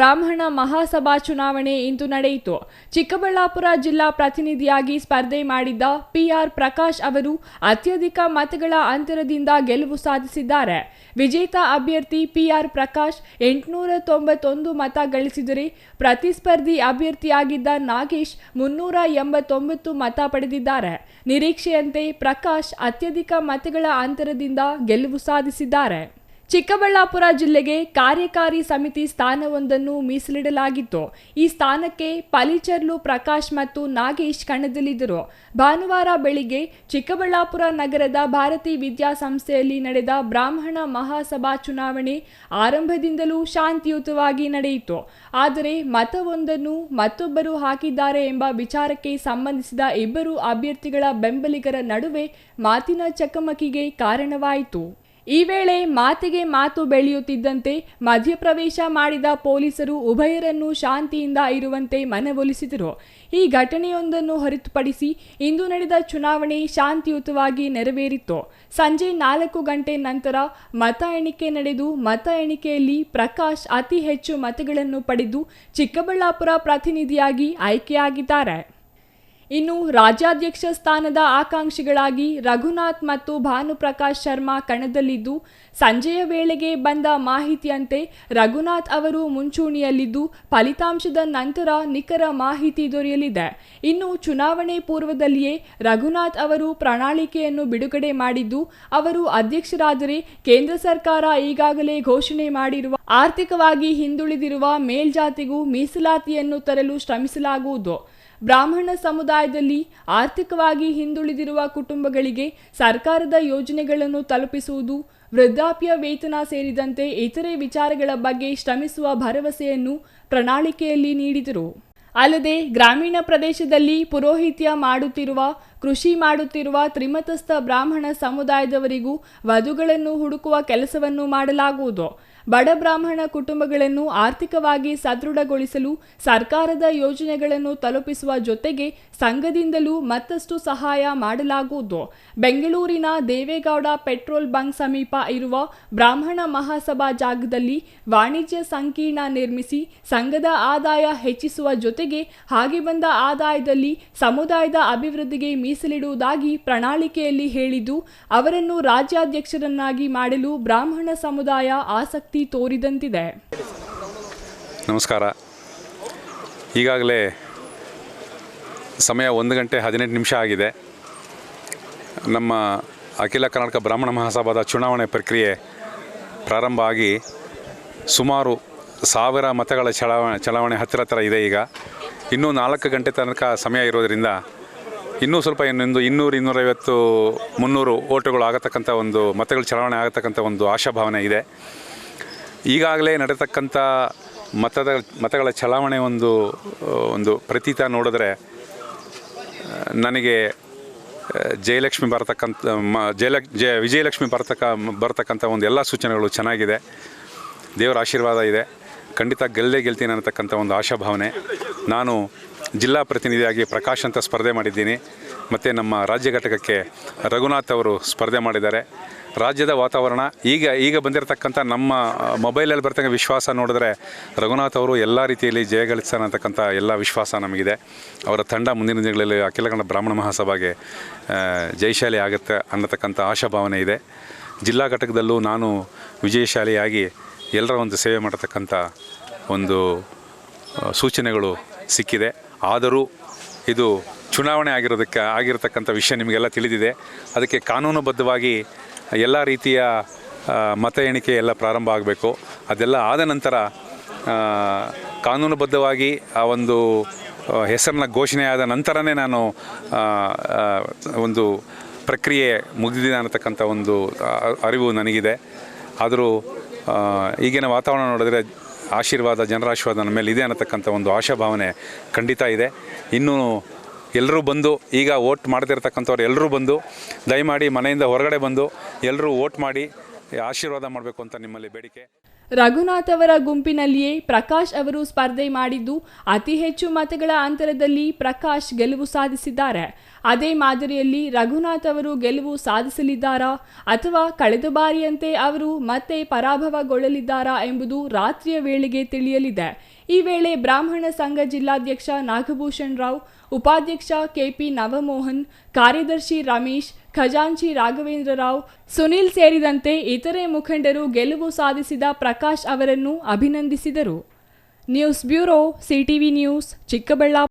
ಬ್ರಾಹ್ಮಣ ಮಹಾಸಭಾ ಚುನಾವಣೆ ಇಂದು ನಡೆಯಿತು. ಚಿಕ್ಕಬಳ್ಳಾಪುರ ಜಿಲ್ಲಾ ಪ್ರತಿನಿಧಿಯಾಗಿ ಸ್ಪರ್ಧೆ ಮಾಡಿದ್ದ ಪಿಆರ್ ಪ್ರಕಾಶ್ ಅವರು ಅತ್ಯಧಿಕ ಮತಗಳ ಅಂತರದಿಂದ ಗೆಲುವು ಸಾಧಿಸಿದ್ದಾರೆ. ವಿಜೇತ ಅಭ್ಯರ್ಥಿ ಪಿಆರ್ ಪ್ರಕಾಶ್ ಎಂಟುನೂರ ತೊಂಬತ್ತೊಂದು ಮತ ಗಳಿಸಿದರೆ ಪ್ರತಿಸ್ಪರ್ಧಿ ಅಭ್ಯರ್ಥಿಯಾಗಿದ್ದ ನಾಗೇಶ್ ಮುನ್ನೂರ ಎಂಬತ್ತೊಂಬತ್ತು ಮತ ಪಡೆದಿದ್ದಾರೆ. ನಿರೀಕ್ಷೆಯಂತೆ ಪ್ರಕಾಶ್ ಅತ್ಯಧಿಕ ಮತಗಳ ಅಂತರದಿಂದ ಗೆಲುವು ಸಾಧಿಸಿದ್ದಾರೆ. ಚಿಕ್ಕಬಳ್ಳಾಪುರ ಜಿಲ್ಲೆಗೆ ಕಾರ್ಯಕಾರಿ ಸಮಿತಿ ಸ್ಥಾನವೊಂದನ್ನು ಮೀಸಲಿಡಲಾಗಿತ್ತು. ಈ ಸ್ಥಾನಕ್ಕೆ ಪಲಿಚರ್ಲು ಪ್ರಕಾಶ್ ಮತ್ತು ನಾಗೇಶ್ ಕಣದಲ್ಲಿದ್ದರು. ಭಾನುವಾರ ಬೆಳಿಗ್ಗೆ ಚಿಕ್ಕಬಳ್ಳಾಪುರ ನಗರದ ಭಾರತಿ ವಿದ್ಯಾಸಂಸ್ಥೆಯಲ್ಲಿ ನಡೆದ ಬ್ರಾಹ್ಮಣ ಮಹಾಸಭಾ ಚುನಾವಣೆ ಆರಂಭದಿಂದಲೂ ಶಾಂತಿಯುತವಾಗಿ ನಡೆಯಿತು. ಆದರೆ ಮತವೊಂದನ್ನು ಮತ್ತೊಬ್ಬರು ಹಾಕಿದ್ದಾರೆ ಎಂಬ ವಿಚಾರಕ್ಕೆ ಸಂಬಂಧಿಸಿದ ಇಬ್ಬರು ಅಭ್ಯರ್ಥಿಗಳ ಬೆಂಬಲಿಗರ ನಡುವೆ ಮಾತಿನ ಚಕಮಕಿಗೆ ಕಾರಣವಾಯಿತು. ಈ ವೇಳೆ ಮಾತಿಗೆ ಮಾತು ಬೆಳೆಯುತ್ತಿದ್ದಂತೆ ಮಧ್ಯಪ್ರವೇಶ ಮಾಡಿದ ಪೊಲೀಸರು ಉಭಯರನ್ನು ಶಾಂತಿಯಿಂದ ಇರುವಂತೆ ಮನವೊಲಿಸಿದರು. ಈ ಘಟನೆಯೊಂದನ್ನು ಹೊರತುಪಡಿಸಿ ಇಂದು ನಡೆದ ಚುನಾವಣೆ ಶಾಂತಿಯುತವಾಗಿ ನೆರವೇರಿತ್ತು ಸಂಜೆ ನಾಲ್ಕು ಗಂಟೆ ನಂತರ ಮತ ಎಣಿಕೆ ನಡೆದು, ಮತ ಎಣಿಕೆಯಲ್ಲಿ ಪ್ರಕಾಶ್ ಅತಿ ಹೆಚ್ಚು ಮತಗಳನ್ನು ಪಡೆದು ಚಿಕ್ಕಬಳ್ಳಾಪುರ ಪ್ರತಿನಿಧಿಯಾಗಿ ಆಯ್ಕೆಯಾಗಿದ್ದಾರೆ. ಇನ್ನು ರಾಜ್ಯಾಧ್ಯಕ್ಷ ಸ್ಥಾನದ ಆಕಾಂಕ್ಷಿಗಳಾಗಿ ರಘುನಾಥ್ ಮತ್ತು ಭಾನುಪ್ರಕಾಶ್ ಶರ್ಮಾ ಕಣದಲ್ಲಿದ್ದು, ಸಂಜೆಯ ವೇಳೆಗೆ ಬಂದ ಮಾಹಿತಿಯಂತೆ ರಘುನಾಥ್ ಅವರು ಮುಂಚೂಣಿಯಲ್ಲಿದ್ದು, ಫಲಿತಾಂಶದ ನಂತರ ನಿಖರ ಮಾಹಿತಿ ದೊರೆಯಲಿದೆ. ಇನ್ನು ಚುನಾವಣೆ ಪೂರ್ವದಲ್ಲಿಯೇ ರಘುನಾಥ್ ಅವರು ಪ್ರಣಾಳಿಕೆಯನ್ನು ಬಿಡುಗಡೆ ಮಾಡಿದ್ದು, ಅವರು ಅಧ್ಯಕ್ಷರಾದರೆ ಕೇಂದ್ರ ಸರ್ಕಾರ ಈಗಾಗಲೇ ಘೋಷಣೆ ಮಾಡಿರುವ, ಆರ್ಥಿಕವಾಗಿ ಹಿಂದುಳಿದಿರುವ ಮೇಲ್ಜಾತಿಗೂ ಮೀಸಲಾತಿಯನ್ನು ತರಲು ಶ್ರಮಿಸಲಾಗುವುದು. ಬ್ರಾಹ್ಮಣ ಸಮುದಾಯದಲ್ಲಿ ಆರ್ಥಿಕವಾಗಿ ಹಿಂದುಳಿದಿರುವ ಕುಟುಂಬಗಳಿಗೆ ಸರ್ಕಾರದ ಯೋಜನೆಗಳನ್ನು ತಲುಪಿಸುವುದು, ವೃದ್ಧಾಪ್ಯ ವೇತನ ಸೇರಿದಂತೆ ಇತರೆ ವಿಚಾರಗಳ ಬಗ್ಗೆ ಶ್ರಮಿಸುವ ಭರವಸೆಯನ್ನು ಪ್ರಣಾಳಿಕೆಯಲ್ಲಿ ನೀಡಿದರು. ಅಲ್ಲದೆ ಗ್ರಾಮೀಣ ಪ್ರದೇಶದಲ್ಲಿ ಪುರೋಹಿತ್ಯ ಮಾಡುತ್ತಿರುವ ಕೃಷಿ ಮಾಡುತ್ತಿರುವ ತ್ರಿಮತಸ್ಥ ಬ್ರಾಹ್ಮಣ ಸಮುದಾಯದವರಿಗೂ ವಧುಗಳನ್ನು ಹುಡುಕುವ ಕೆಲಸವನ್ನು ಮಾಡಲಾಗುವುದು. ಬಡ ಬ್ರಾಹ್ಮಣ ಕುಟುಂಬಗಳನ್ನು ಆರ್ಥಿಕವಾಗಿ ಸದೃಢಗೊಳಿಸಲು ಸರ್ಕಾರದ ಯೋಜನೆಗಳನ್ನು ತಲುಪಿಸುವ ಜೊತೆಗೆ ಸಂಘದಿಂದಲೂ ಮತ್ತಷ್ಟು ಸಹಾಯ ಮಾಡಲಾಗುವುದು. ಬೆಂಗಳೂರಿನ ದೇವೇಗೌಡ ಪೆಟ್ರೋಲ್ ಬಂಕ್ ಸಮೀಪ ಇರುವ ಬ್ರಾಹ್ಮಣ ಮಹಾಸಭಾ ಜಾಗದಲ್ಲಿ ವಾಣಿಜ್ಯ ಸಂಕೀರ್ಣ ನಿರ್ಮಿಸಿ ಸಂಘದ ಆದಾಯ ಹೆಚ್ಚಿಸುವ ಜೊತೆಗೆ ಹಾಗೆ ಬಂದ ಆದಾಯದಲ್ಲಿ ಸಮುದಾಯದ ಅಭಿವೃದ್ಧಿಗೆ ಮೀಸಲಿಡುವುದಾಗಿ ಪ್ರಣಾಳಿಕೆಯಲ್ಲಿ ಹೇಳಿದ್ದು, ಅವರನ್ನು ರಾಜ್ಯಾಧ್ಯಕ್ಷರನ್ನಾಗಿ ಮಾಡಲು ಬ್ರಾಹ್ಮಣ ಸಮುದಾಯ ಆಸಕ್ತಿ ತೋರಿದಂತಿದೆ. ನಮಸ್ಕಾರ. ಈಗಾಗಲೇ ಸಮಯ ಒಂದು ಗಂಟೆ ಹದಿನೆಂಟು ನಿಮಿಷ ಆಗಿದೆ. ನಮ್ಮ ಅಖಿಲ ಕರ್ನಾಟಕ ಬ್ರಾಹ್ಮಣ ಮಹಾಸಭಾದ ಚುನಾವಣೆ ಪ್ರಕ್ರಿಯೆ ಪ್ರಾರಂಭ ಆಗಿ ಸುಮಾರು ಸಾವಿರ ಮತಗಳ ಚಲಾವಣೆ ಚಲಾವಣೆ ಹತ್ತಿರ ಹತ್ತಿರ ಇದೆ ಈಗ. ಇನ್ನೂ ನಾಲ್ಕು ಗಂಟೆ ತನಕ ಸಮಯ ಇರೋದರಿಂದ ಇನ್ನೂ ಸ್ವಲ್ಪ ಇನ್ನೊಂದು ಇನ್ನೂರು, ಇನ್ನೂರೈವತ್ತು, ಮುನ್ನೂರು ಓಟುಗಳು ಆಗತಕ್ಕಂಥ ಒಂದು ಮತಗಳ ಚಲಾವಣೆ ಆಗತಕ್ಕಂಥ ಒಂದು ಆಶಾಭಾವನೆ ಇದೆ. ಈಗಾಗಲೇ ನಡೆತಕ್ಕಂಥ ಮತದ, ಮತಗಳ ಚಲಾವಣೆ ಒಂದು ಒಂದು ಪ್ರತೀತ ನೋಡಿದ್ರೆ ನನಗೆ ಜಯಲಕ್ಷ್ಮಿ ಬರತಕ್ಕಂಥ, ಮ, ಜಯಲಕ್, ಜಯ, ವಿಜಯಲಕ್ಷ್ಮಿ ಬರತಕ್ಕ, ಬರತಕ್ಕಂಥ ಒಂದು ಎಲ್ಲ ಸೂಚನೆಗಳು ಚೆನ್ನಾಗಿದೆ. ದೇವರ ಆಶೀರ್ವಾದ ಇದೆ. ಖಂಡಿತ ಗೆಲ್ಲದೆ ಗೆಲ್ತೀನಿ ಅನ್ನತಕ್ಕಂಥ ಒಂದು ಆಶಾಭಾವನೆ. ನಾನು ಜಿಲ್ಲಾ ಪ್ರತಿನಿಧಿಯಾಗಿ ಪ್ರಕಾಶ್ ಅಂತ ಸ್ಪರ್ಧೆ ಮಾಡಿದ್ದೀನಿ. ಮತ್ತು ನಮ್ಮ ರಾಜ್ಯ ಘಟಕಕ್ಕೆ ರಘುನಾಥ್ ಅವರು ಸ್ಪರ್ಧೆ ಮಾಡಿದ್ದಾರೆ. ರಾಜ್ಯದ ವಾತಾವರಣ, ಈಗ ಈಗ ಬಂದಿರತಕ್ಕಂಥ ನಮ್ಮ ಮೊಬೈಲಲ್ಲಿ ಬರ್ತಕ್ಕಂಥ ವಿಶ್ವಾಸ ನೋಡಿದ್ರೆ ರಘುನಾಥ್ ಅವರು ಎಲ್ಲ ರೀತಿಯಲ್ಲಿ ಜಯ ಗಳಿಸ್ತಾನೆ ಅಂತಕ್ಕಂಥ ಎಲ್ಲ ವಿಶ್ವಾಸ ನಮಗಿದೆ. ಅವರ ತಂಡ ಮುಂದಿನ ದಿನಗಳಲ್ಲಿ ಅಖಿಲ ಕನ್ನಡ ಬ್ರಾಹ್ಮಣ ಮಹಾಸಭಾಗೆ ಜಯಶಾಲಿ ಆಗುತ್ತೆ ಅನ್ನತಕ್ಕಂಥ ಆಶಾಭಾವನೆ ಇದೆ. ಜಿಲ್ಲಾ ಘಟಕದಲ್ಲೂ ನಾನು ವಿಜಯಶಾಲಿಯಾಗಿ ಎಲ್ಲರ ಒಂದು ಸೇವೆ ಮಾಡತಕ್ಕಂಥ ಒಂದು ಸೂಚನೆಗಳು ಸಿಕ್ಕಿದೆ. ಆದರೂ ಇದು ಚುನಾವಣೆ ಆಗಿರೋದಕ್ಕೆ ಆಗಿರತಕ್ಕಂಥ ವಿಷಯ ನಿಮಗೆಲ್ಲ ತಿಳಿದಿದೆ. ಅದಕ್ಕೆ ಕಾನೂನುಬದ್ಧವಾಗಿ ಎಲ್ಲ ರೀತಿಯ ಮತ ಎಣಿಕೆ ಎಲ್ಲ ಪ್ರಾರಂಭ ಆಗಬೇಕು. ಅದೆಲ್ಲ ಆದ ನಂತರ ಕಾನೂನುಬದ್ಧವಾಗಿ ಆ ಒಂದು ಹೆಸರನ್ನ ಘೋಷಣೆ ಆದ ನಂತರನೇ ನಾನು ಒಂದು ಪ್ರಕ್ರಿಯೆ ಮುಗಿದಿದೆ ಅನ್ನತಕ್ಕಂಥ ಒಂದು ಅರಿವು ನನಗಿದೆ. ಆದರೂ ಈಗಿನ ವಾತಾವರಣ ನೋಡಿದ್ರೆ ಆಶೀರ್ವಾದ ಜನರ ಆಶೀರ್ವಾದ ನನ್ನ ಮೇಲೆ ಇದೆ ಅನ್ನತಕ್ಕಂಥ ಒಂದು ಆಶಾಭಾವನೆ ಖಂಡಿತ ಇದೆ. ಇನ್ನೂ ಎಲ್ಲರೂ ಬಂದು, ಈಗ ವೋಟ್ ಮಾಡ್ತಿರ್ತಕ್ಕಂಥವ್ರು ಎಲ್ಲರೂ ಬಂದು, ದಯಮಾಡಿ ಮನೆಯಿಂದ ಹೊರಗಡೆ ಬಂದು ಎಲ್ಲರೂ ವೋಟ್ ಮಾಡಿ, ಆಶೀರ್ವಾದ ಮಾಡಬೇಕು ಅಂತ ನಿಮ್ಮಲ್ಲಿ ಬೇಡಿಕೆ. ರಘುನಾಥ್ ಅವರ ಗುಂಪಿನಲ್ಲಿಯೇ ಪ್ರಕಾಶ್ ಅವರು ಸ್ಪರ್ಧೆ ಮಾಡಿದ್ದು, ಅತಿ ಹೆಚ್ಚು ಮತಗಳ ಅಂತರದಲ್ಲಿ ಪ್ರಕಾಶ್ ಗೆಲುವು ಸಾಧಿಸಿದ್ದಾರೆ. ಅದೇ ಮಾದರಿಯಲ್ಲಿ ರಘುನಾಥ್ ಅವರು ಗೆಲುವು ಸಾಧಿಸಲಿದ್ದಾರಾ ಅಥವಾ ಕಳೆದ ಬಾರಿಯಂತೆ ಅವರು ಮತ್ತೆ ಪರಾಭವಗೊಳ್ಳಲಿದ್ದಾರಾ ಎಂಬುದು ರಾತ್ರಿಯ ವೇಳೆಗೆ ತಿಳಿಯಲಿದೆ. ಈ ವೇಳೆ ಬ್ರಾಹ್ಮಣ ಸಂಘ ಜಿಲ್ಲಾಧ್ಯಕ್ಷ ನಾಗಭೂಷಣ್ ರಾವ್, ಉಪಾಧ್ಯಕ್ಷ ಕೆಪಿ ನವಮೋಹನ್, ಕಾರ್ಯದರ್ಶಿ ರಮೇಶ್ ಖಜಾಂಚಿ ರಾಘವೇಂದ್ರ ರಾವ್ ಸುನಿಲ್ ಸೇರಿದಂತೆ ಇತರೆ ಮುಖಂಡರು ಗೆಲುವು ಸಾಧಿಸಿದ ಪ್ರಕಾಶ್ ಅವರನ್ನು ಅಭಿನಂದಿಸಿದರು. News bureau, CTV news, Chikkaballapur.